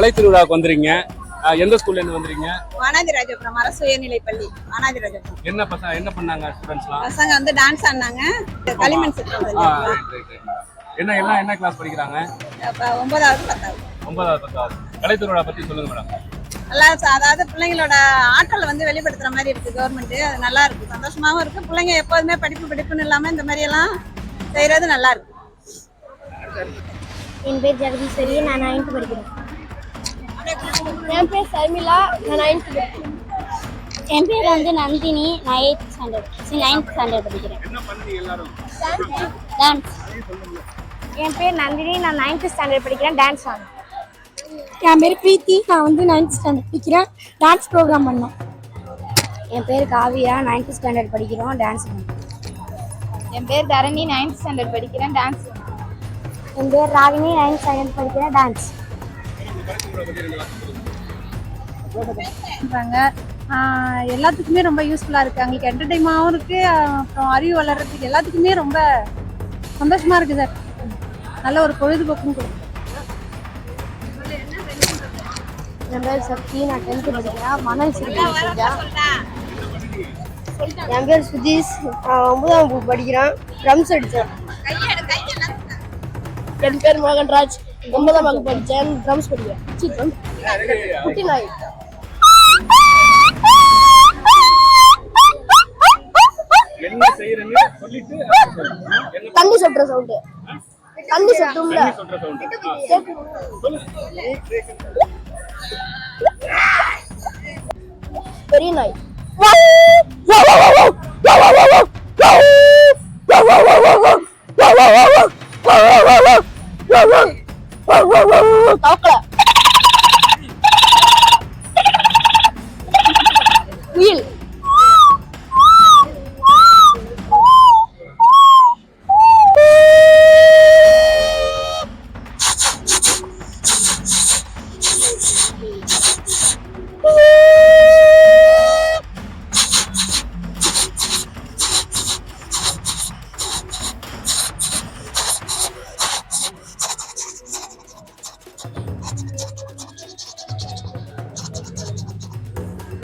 கலை திருவிழாவுக்கு வந்துறீங்க அஹ், எந்த ஸ்கூல்ல இருந்து வந்துறீங்க வானாதி ராஜபுரம் அரசு உயர்நிலைப் பள்ளி வானாதி ராஜபுரம் என்ன பசங்க என்ன பண்ணாங்க ஸ்டூடெண்ட்ஸ்லாம் பசங்க வந்து டான்ஸ் ஆடினாங்க. களிமண் சிற்பம் என்ன எல்லாம் என்ன கிளாஸ் படிக்கிறாங்க? அப்ப ஒன்பதாவது பத்தாவது. ஒன்பதாவது பத்தாவது. கலை திருவிழா பத்தி சொல்லுங்க மேடம் நல்லா அதாவது பிள்ளைங்களோட ஆற்றல் வந்து வெளிப்படுத்துற மாதிரி இருக்கு கவர்மெண்ட் அது நல்லா இருக்கு. சந்தோஷமாவும் இருக்கு. பிள்ளைங்க எப்போதுமே படிப்பு படிப்புன்னு இல்லாம இந்த மாதிரி எல்லாம் செய்யறது நல்லா இருக்கு. என் பேர் ஜெகதீஸ்வரி. நான் நைன்த்து படிக்கிறேன். என் பேர் சர்மிளா. நான் நைன்த்து படிக்கிறேன் என் பேர் வந்து நந்தினி. நான் எயித் ஸ்டாண்டர்ட் நைன்த் ஸ்டாண்டர்ட் படிக்கிறேன். என்ன பண்ணி எல்லாரும்? டான்ஸ் என் பேர் நந்தினி. நான் நைன்த் ஸ்டாண்டர்ட் படிக்கிறேன். டான்ஸ் ஆன் என் பேர் பிரீத்தி. நான் வந்து நைன்த் ஸ்டாண்டர்ட் படிக்கிறேன். டான்ஸ் ப்ரோக்ராம் பண்ணோம். என் பேர் காவியா. நைன்த் ஸ்டாண்டர்ட் படிக்கிறோம். டான்ஸ் என் பேர் தரணி. நைன்த் ஸ்டாண்டர்ட் படிக்கிறேன். டான்ஸ் என் பேர் ராகினி. நைன்த் ஸ்டாண்டர்ட் படிக்கிறேன். டான்ஸ் பண்ணுறாங்க எல்லாத்துக்குமே ரொம்ப யூஸ்ஃபுல்லாக இருக்குது அவங்களுக்கு என்டர்டைமாகவும் இருக்குது அப்புறம் அறிவு வளர்கிறதுக்கு எல்லாத்துக்குமே ரொம்ப சந்தோஷமாக இருக்குது சார். நல்ல ஒரு பொழுதுபோக்கும் கொடுக்கும் என் பேர் சக்தி. நான் டென்த்து படிக்கிறேன். மணல் சிறுத்தை செஞ்சேன் என் பேர் சுதீஷ். நான் ஒன்பதாம் படிக்கிறேன். ட்ரம்ஸ் அடித்தேன் என் பேர் மோகன்ராஜ். ஒன்பதாம் வகுப்பு படித்தேன் ட்ரம்ஸ் படிக்கிறேன் சி, drum. குட்டி நாய் தண்ணி சொட்டுற சவுண்டு தண்ணி சொட்டும்ல பெரிய நாய்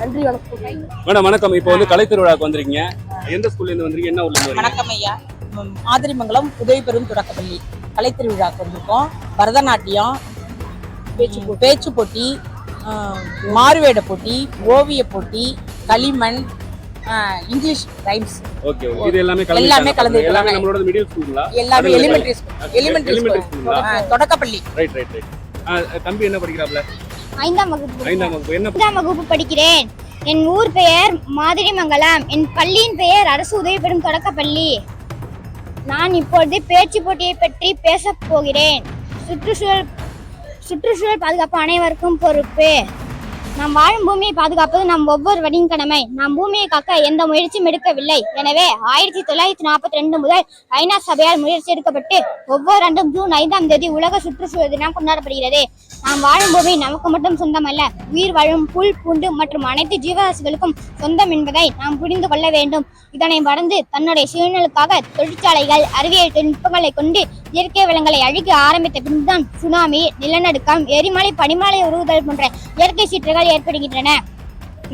நன்றி வணக்கம். மேடம் வணக்கம். இப்போ வந்து கலை திருவிழாவுக்கு வந்துருக்கீங்க. எந்த ஸ்கூல்ல இருந்து வந்துருக்கீங்க? என்ன ஊர்ல இருந்து வரீங்க வணக்கம் ஐயா. மாதிரிமங்கலம் உதவி பெறும் தொடக்கப்பள்ளி கலைத்திருவிழாக்கு வந்திருக்கோம். பரதநாட்டியம் பேச்சு பேச்சு போட்டி மாறுவேட போட்டி ஓவிய போட்டி களிமண் இங்கிலீஷ் ரைம்ஸ். ஓகே இது எல்லாமே எல்லாமே கலந்து கலந்து எல்லாமே. நம்மளோட மிடில் ஸ்கூலுங்களா எல்லாமே எலிமெண்ட்ரி ஸ்கூல் எலிமெண்ட்ரி ஸ்கூல் தொடக்கப்பள்ளி. ரைட் ரைட் ரைட் தம்பி என்ன படிக்கிறாப்ல? ஐந்தாம் வகுப்பு ஐந்தாம் வகுப்பு. என்ன ஐந்தாம் வகுப்பு படிக்கிறேன். என் ஊர் பெயர் மாதிரிமங்கலம். என் பள்ளியின் பெயர் அரசு உதவி பெறும் தொடக்கப்பள்ளி. நான் இப்பொழுது பேச்சு போட்டியை பற்றி பேசப் போகிறேன். சுற்றுச்சூழல் சுற்றுச்சூழல் பாதுகாப்பு அனைவருக்கும் பொறுப்பு. நாம் வாழும் பூமியை பாதுகாப்பது நம் ஒவ்வொருவரின் கடமை. நாம் பூமியை காக்க எந்த முயற்சியும் எடுக்கவில்லை. எனவே ஆயிரத்தி தொள்ளாயிரத்தி நாற்பத்தி ரெண்டு முதல் ஐநா சபையால் முயற்சி எடுக்கப்பட்டு ஒவ்வொரு ஆண்டும் ஜூன் ஐந்தாம் தேதி உலக சுற்றுச்சூழல் தினம் கொண்டாடப்படுகிறது. நாம் வாழும் பூமி நமக்கு மட்டும் சொந்தமல்ல. உயிர் வாழும் புல் பூண்டு மற்றும் அனைத்து ஜீவராசிகளுக்கும் சொந்தம் என்பதை நாம் புரிந்து கொள்ள வேண்டும். இதனை மறந்து தன்னுடைய சுயநலுக்காக தொழிற்சாலைகள் அறிவியல் தொழில்நுட்பங்களை கொண்டு இயற்கை வளங்களை அழிக்க ஆரம்பித்த பின்புதான் சுனாமி நிலநடுக்கம் எரிமலை பனிமலை உருகுதல் போன்ற இயற்கை சீற்றுகள் பாதிப்புகள் ஏற்படுகின்றன.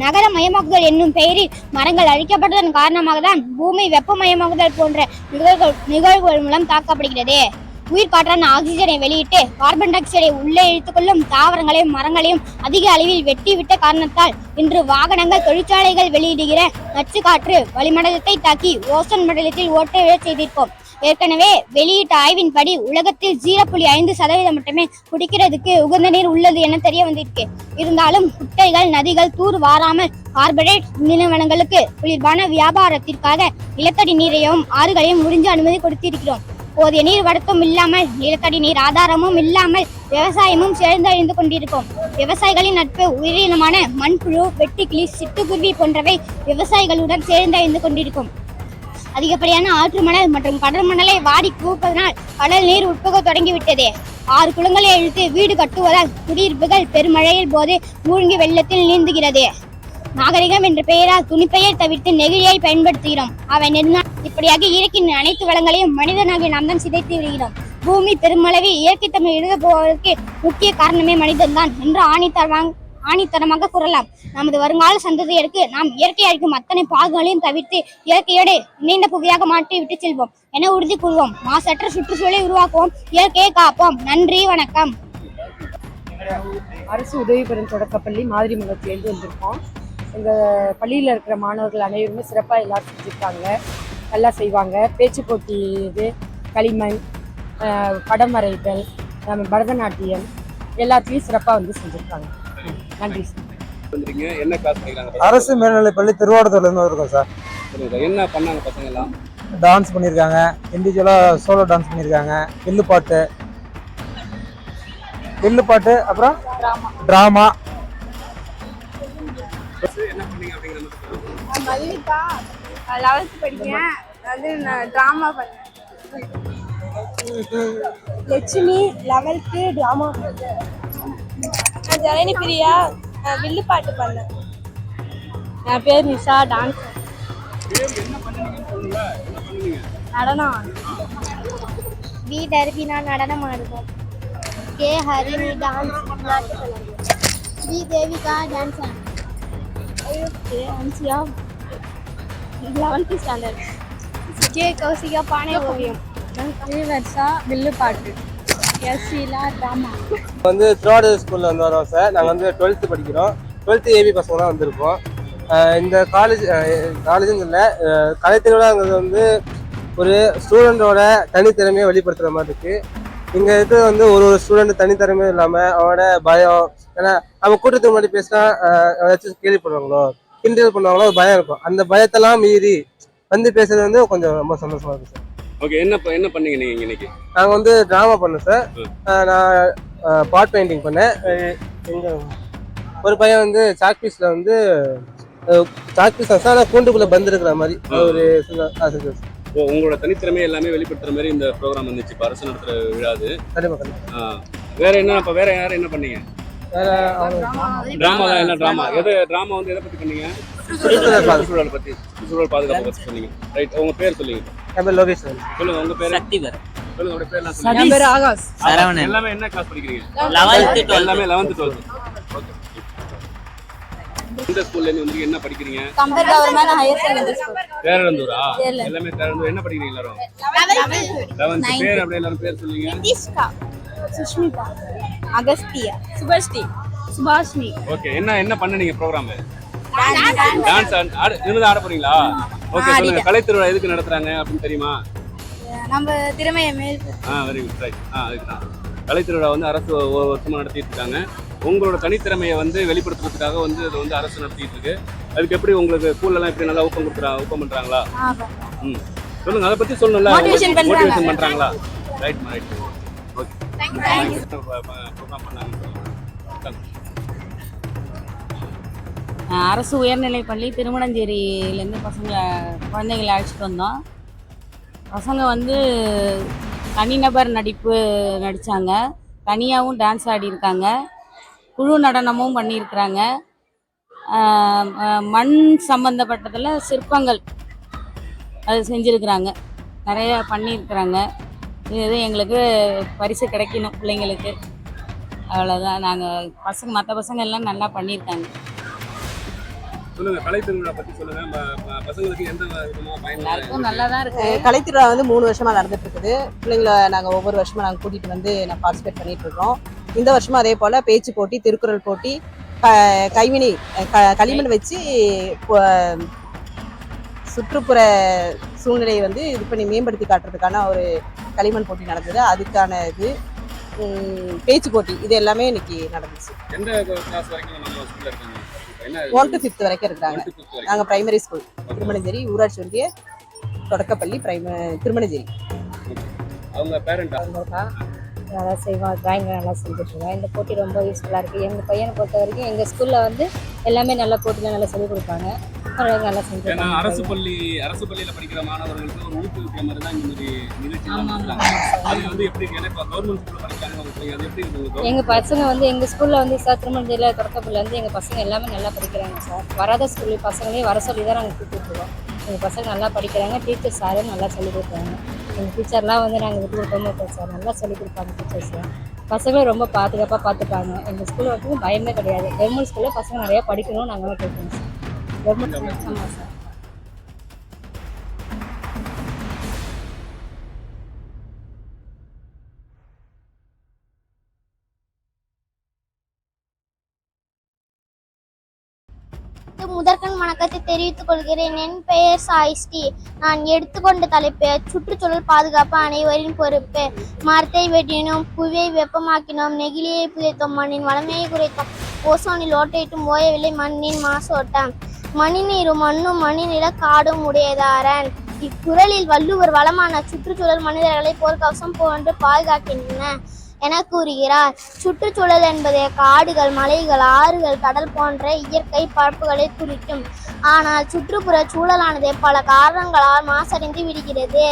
நகர மயமாக்குதல் என்னும் பெயரில் மரங்கள் அழிக்கப்பட்டதன் காரணமாக தான் பூமி வெப்பமயமாக்குதல் போன்ற நிகழ்வுகள் நிகழ்வுகள் மூலம் தாக்கப்படுகிறது. உயிர் காற்றான ஆக்சிஜனை வெளியிட்டு கார்பன் டை ஆக்சைடை உள்ளே இழுத்துக்கொள்ளும் தாவரங்களையும் மரங்களையும் அதிக அளவில் வெட்டிவிட்ட காரணத்தால் இன்று வாகனங்கள் தொழிற்சாலைகள் வெளியிடுகிற நச்சு காற்று வளிமண்டலத்தை தாக்கி ஓசோன் மண்டலத்தில் ஓட்ட விழச் செய்திருக்கோம் ஏற்கனவே வெளியிட்ட ஆய்வின்படி உலகத்தில் ஜீரோ புள்ளி ஐந்து சதவீதம் மட்டுமே குடிக்கிறதுக்கு உகந்த நீர் உள்ளது என தெரிய வந்திருக்கு. இருந்தாலும் குட்டைகள் நதிகள் தூர் வாராமல் கார்பரேட் நிறுவனங்களுக்கு குளிர்பான வியாபாரத்திற்காக நிலத்தடி நீரையும் ஆறுகளையும் முடிஞ்சு அனுமதி கொடுத்திருக்கிறோம். போதிய நீர் வடத்தும் இல்லாமல் நிலத்தடி நீர் ஆதாரமும் இல்லாமல் விவசாயமும் சேர்ந்தழிந்து கொண்டிருக்கும். விவசாயிகளின் நட்பு உயிரினமான மண்புழு வெட்டுக்கிளி சிட்டுக்குருவி போன்றவை விவசாயிகளுடன் சேர்ந்தழிந்து கொண்டிருக்கும். அதிகப்படியான ஆற்று மணல் மற்றும் கடல் மணலை வாடி குவிப்பதனால் கடல் நீர் உட்புக தொடங்கிவிட்டது. ஆறு குளங்களை இழுத்து வீடு கட்டுவதால் குடியிருப்புகள் பெருமழையில் போது மூழ்கி வெள்ளத்தில் நீந்துகிறது. நாகரிகம் என்ற பெயரால் துணிப்பெயர் தவிர்த்து நெகிழியை பயன்படுத்துகிறோம். அவை நெடுநாள் இப்படியாக இயற்கையின் அனைத்து வளங்களையும் மனிதனாகி நாம் தான் சிதைத்து விடுகிறோம். பூமி பெருமளவி இயற்கை தமிழ் எழுத போவதற்கு முக்கிய காரணமே மனிதன்தான் என்று ஆணித்தரமாக ஆணித்தரமாக கூறலாம். நமது வருங்கால சந்ததியருக்கு நாம் இயற்கை அளிக்கும் அத்தனை பாகுகளையும் தவிர்த்து இயற்கையோடு இணைந்த புவியாக மாற்றி விட்டு செல்வோம் என உறுதி கூறுவோம். மாசற்ற சுற்றுச்சூழலை உருவாக்குவோம். இயற்கையை காப்போம். நன்றி வணக்கம். அரசு உதவி பெறும் தொடக்கப்பள்ளி மாதிரி மங்கலத்திலேருந்து வந்திருக்கோம். எங்கள் பள்ளியில் இருக்கிற மாணவர்கள் அனைவருமே சிறப்பாக எல்லாம் செஞ்சுருக்காங்க. நல்லா செய்வாங்க. பேச்சு போட்டி இது களிமண் படம் வரைதல் பரதநாட்டியம் எல்லாத்துலேயும் சிறப்பாக வந்து செஞ்சுருக்காங்க. நன்றி என்ன கிளாஸ் படிக்கிறாங்க? அரசு மேல்நிலைப்பள்ளி திருவாரூர்ல இருந்து இருக்கோம் சார். என்ன பண்ணாங்க பசங்க எல்லாம் டான்ஸ் பண்ணியிருக்காங்க இண்டிவிஜுவலாக சோலோ டான்ஸ் பண்ணியிருக்காங்க. வில்லு பாட்டு. வில்லு பாட்டு அப்புறம் ட்ராமா. மல்லிகா லெவல்த் படிக்கிறேன். அது நான் ட்ராமா பண்ணேன். லட்சுமி லெவல்த்து ட்ராமா நான் ஜனனி பிரியா வில்லு பாட்டு பண்ணேன் என் பேர் நிஷா டான்ஸ் நடனம். வி டர்பினா நடனம் ஆடுவோம் K Harini dance V Devika dance Ansiya eleventh standard J Kousika பானை ஓவியம். ஸ்ரீவர்ஷா வில்லு பாட்டு. வந்து திருவாரூர் ஸ்கூலில் வந்து வரோம் சார். நாங்கள் வந்து டுவெல்த்து படிக்கிறோம். டுவெல்த்து ஏபி பசங்க தான் வந்திருக்கோம். இந்த காலேஜ் காலேஜுன்னு இல்லை கலைத்திருவிழாங்கிறது வந்து ஒரு ஸ்டூடெண்டோட தனித்திறமையை வெளிப்படுத்துகிற மாதிரி இருக்குது இங்கே இருக்கிறது வந்து ஒரு ஒரு ஸ்டூடெண்ட் தனித்திறமையும் இல்லாமல் அவனோட பயம் ஏன்னா நம்ம கூட்டத்துக்கு முன்னாடி பேசினா அஹ், ஏதாச்சும் கேள்விப்படுவாங்களோ கிண்டல் பண்ணுவாங்களோ ஒரு பயம் இருக்கும். அந்த பயத்தெல்லாம் மீறி வந்து பேசுறது வந்து கொஞ்சம் ரொம்ப சந்தோஷமாக இருக்கும் சார். ஓகே என்ன என்ன பண்ணீங்க நீங்க இன்னைக்கு? நாங்கள் வந்து ட்ராமா பண்ணோம் சார். நான் பாட் பெயிண்டிங் பண்ணேன். எங்க ஒரு பையன் வந்து சாக் பீஸில் வந்து சாக் பீஸ் ஆனால் கூண்டுக்குள்ளே பந்து இருக்கிற மாதிரி ஒரு சார் ஓ உங்களோட தனித்திறமை எல்லாமே வெளிப்படுத்துற மாதிரி இந்த ப்ரோக்ராம் வந்துச்சு. இப்போ அரசு நடத்துற விழா அது. கண்டிப்பாக. வேற என்ன அப்ப வேற யாரும் என்ன பண்ணீங்க? வேற டிராமா தான் என்ன டிராமா எது டிராமா வந்து எதை பத்தி பண்ணீங்க? சுற்றுச்சூழல் பாது- சுற்றுச்சூழல் பாதுகாப்பு பத்தி சொன்னீங்க. ரைட் உங்க பேர் சொல்லுங்க. என் பேர் லோகேஷ் சார். சொல்லுங்க உங்க பேர்? சக்திவர் சொல்லுங்க உங்க பேர்லாம் சொல்லுங்க. என் பேர் ஆகாஷ். சரவணன். எல்லாமே என்ன கிளாஸ் படிக்கிறீங்க? லெவல்த்து எல்லாமே லெவன்த் டுவெல்த் ஓகே இந்த ஸ்கூல்ல இருந்து என்ன படிக்கிறீங்க? Compare government higher secondary school பேரளந்தூரா எல்லாமே பேரளந்தூர் என்ன படிக்கிறீங்க எல்லாரும்? லெவன்த் பேர் அப்படியே எல்லாரும் பேர் சொல்லுங்க. நிதிஷ்கா சுஷ்மிதா அகஸ்தியா சுபஸ்ரீ சுபாஷினி ஓகே என்ன என்ன பண்ணீங்க ப்ரோக்ராம் டான்ஸ் ஆட ஆட போறீங்களா? ஓகே சொல்லுங்க கலைத்திருவிழா எதுக்கு நடத்துறாங்க அப்படின்னு தெரியுமா? நம்ம திறமையை மேல் ஆ வெரி குட் ரைட் ஆ அதுக்கு தான். கலைத்திருவிழா வந்து அரசு ஒவ்வொரு வருஷமா நடத்திட்டு இருக்காங்க. உங்களோட தனித்திறமையை வந்து வெளிப்படுத்துறதுக்காக வந்து இது வந்து அரசு நடத்திட்டு இருக்கு. அதுக்கு எப்படி உங்களுக்கு ஸ்கூல்லலாம் எப்படி நல்லா ஊக்கம் கொடுக்குறா ஊக்கம் பண்றாங்களா? ம். சொல்லுங்க அதை பத்தி சொல்லணும்ல. மோட்டிவேஷன் பண்றாங்களா? ரைட் ரைட் ஓகே ப்ரோக்ராம் பண்ணாங்க அரசு உயர்நிலைப் பள்ளி திருமணஞ்சேரியிலேருந்து பசங்களை குழந்தைகளை அழைச்சிட்டு வந்தோம். பசங்க வந்து தனிநபர் நடிப்பு நடித்தாங்க தனியாகவும் டான்ஸ் ஆடியிருக்காங்க குழு நடனமும் பண்ணியிருக்கிறாங்க. மண் சம்பந்தப்பட்டதில் சிற்பங்கள் அது செஞ்சுருக்குறாங்க. நிறைய பண்ணியிருக்கிறாங்க. இது எங்களுக்கு பரிசு கிடைக்கணும் பிள்ளைங்களுக்கு. அவ்வளோதான் நாங்கள் பசங்க மற்ற பசங்க எல்லாம் நல்லா பண்ணியிருக்காங்க. சொல்லுங்க கலைத்திருவிழா பத்தி சொல்லுங்க. ம- ம- பசங்களுக்கு எந்த விதமா பயன் எல்லாருக்கும் நல்லா தான் இருக்கு கலைத்திருவிழா வந்து மூணு வருஷமா நடந்துட்டு இருக்குது பிள்ளைங்களை நாங்க ஒவ்வொரு வருஷமா நாங்க கூட்டிட்டு வந்து நான் பார்ட்டிசிபேட் பண்ணிட்டு இருக்கோம் இந்த வருஷமும் அதே போல பேச்சு போட்டி திருக்குறள் போட்டி க- கைவினை க- களிமண் வச்சு சுற்றுப்புற சூழ்நிலையை வந்து இது பண்ணி மேம்படுத்தி காட்டுறதுக்கான ஒரு களிமண் போட்டி நடந்தது. அதுக்கான இது. பேச்சு போட்டி இது எல்லாமே இன்னைக்கு நடந்துச்சு. ஒன் டு ஃபிஃப்த் வரைக்கும் இருக்கிறாங்க. நாங்கள் பிரைமரி ஸ்கூல் திருமணஞ்சேரி ஊராட்சி ஒன்றிய தொடக்கப்பள்ளி பிரைம திருமணஞ்சேரி. அவங்க பேரண்ட் நல்லா செய்வோம் டிராயிங் நல்லா செஞ்சுட்ருக்கோம் இந்த போட்டி ரொம்ப யூஸ்ஃபுல்லாக இருக்குது எங்கள் பையனை பொறுத்த வரைக்கும் எங்கள் ஸ்கூலில் வந்து எல்லாமே நல்ல போட்டியில் நல்லா சொல்லிக் கொடுப்பாங்க. ஓரளவுக்கு நல்லா ஏன்னா அரசு பள்ளி அரசு பள்ளியில படிக்கிற மாணவர்களுக்கு ஒரு ஊக்குவிக்கிற மாதிரி தான் இந்த மாதிரி நிகழ்ச்சி. அது வந்து எப்படி ஏன்னா இப்போ கவர்மெண்ட் ஸ்கூல்ல படிக்கிறாங்க அது எப்படி எங்கள் பசங்க வந்து எங்கள் ஸ்கூலில் வந்து சார் திருமணத்தில் தொடக்கப்பள்ளி வந்து எங்கள் பசங்க எல்லாமே நல்லா படிக்கிறாங்க சார் வராத ஸ்கூல் பசங்களையும் வர சொல்லி தான் நாங்கள் கூப்பிட்டுருக்கோம் எங்கள் பசங்க நல்லா படிக்கிறாங்க டீச்சர் சாரும் நல்லா சொல்லிக் கொடுக்குறாங்க. எங்கள் டீச்சர்லாம் வந்து நாங்கள் விட்டு கொடுக்க மாட்டோம் சார் நல்லா சொல்லிக் கொடுப்பாங்க டீச்சர்ஸ்லாம் பசங்களும் ரொம்ப பாதுகாப்பாக பார்த்துப்பாங்க. எங்கள் ஸ்கூலில் வந்து பயமே கிடையாது. கவர்மெண்ட் ஸ்கூலில் பசங்க நிறையா படிக்கணும் நாங்களாம் கேட்போம் சார் கவர்மெண்ட் ஆமாம் சார் முதற்கண் வணக்கத்தை தெரிவித்துக் கொள்கிறேன். என் பெயர் சாய்ஸ்ரீ. நான் எடுத்துக்கொண்ட தலைப்பு சுற்றுச்சூழல் பாதுகாப்பு அனைவரின் பொறுப்பு. மரத்தை வெட்டினோம் புவியை வெப்பமாக்கினோம் நெகிழியை புதைத்தோம் மண்ணின் வளமையை குறைத்தோம். ஓசோனில் ஓட்டையிட்டும் ஓயவில்லை மண்ணின் மாசோட்டம் மணிநீரும் மண்ணும் மணிநில காடும் உடையதாரன். இக்குறளில் வள்ளுவர் வளமான சுற்றுச்சூழல் மனிதர்களை போர்க்கவசம் போன்று பாதுகாக்கின்றன என கூறுகிறார். சுற்றுச்சூழல் என்பது காடுகள் மலைகள் ஆறுகள் கடல் போன்ற இயற்கை பரப்புகளை குறிக்கும். ஆனால் சுற்றுப்புற சூழலானது பல காரணங்களால் மாசடைந்து விடுகிறது.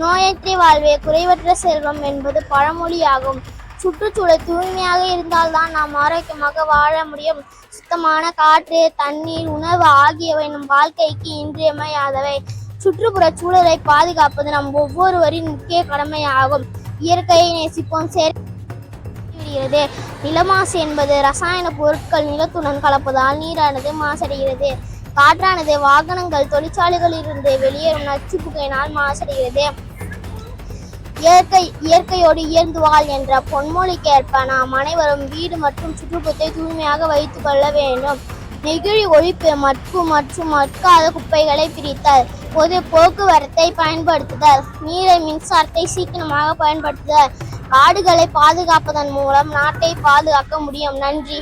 நோயற்ற வாழ்வே குறைவற்ற செல்வம் என்பது பழமொழியாகும். சுற்றுச்சூழல் தூய்மையாக இருந்தால்தான் நாம் ஆரோக்கியமாக வாழ முடியும். சுத்தமான காற்று தண்ணீர் உணவு ஆகியவை நம் வாழ்க்கைக்கு இன்றியமையாதவை. சுற்றுப்புற சூழலை பாதுகாப்பது நம் ஒவ்வொருவரின் முக்கிய கடமையாகும். இயற்கையை நேசிப்போம் சேர் விடுகிறது. நிலமாசு என்பது ரசாயன பொருட்கள் நிலத்துடன் கலப்பதால் நீரானது மாசடைகிறது. காற்றானது வாகனங்கள் தொழிற்சாலைகளிலிருந்து வெளியேறும் நச்சு புகையினால் மாசடைகிறது. இயற்கை இயற்கையோடு இயர்ந்து வாழ் என்ற பொன்மொழிக்கேற்ப நாம் அனைவரும் வீடு மற்றும் சுற்றுப்புறத்தை தூய்மையாக வைத்துக் கொள்ள வேண்டும். நெகிழி ஒழிப்பு மட்பு மற்றும் மட்காத குப்பைகளை பிரித்தல் பொது போக்குவரத்தை பயன்படுத்துதல் நீரை மின்சாரத்தை சீக்கிரமாக பயன்படுத்துதல் காடுகளை பாதுகாப்பதன் மூலம் நாட்டை பாதுகாக்க முடியும். நன்றி.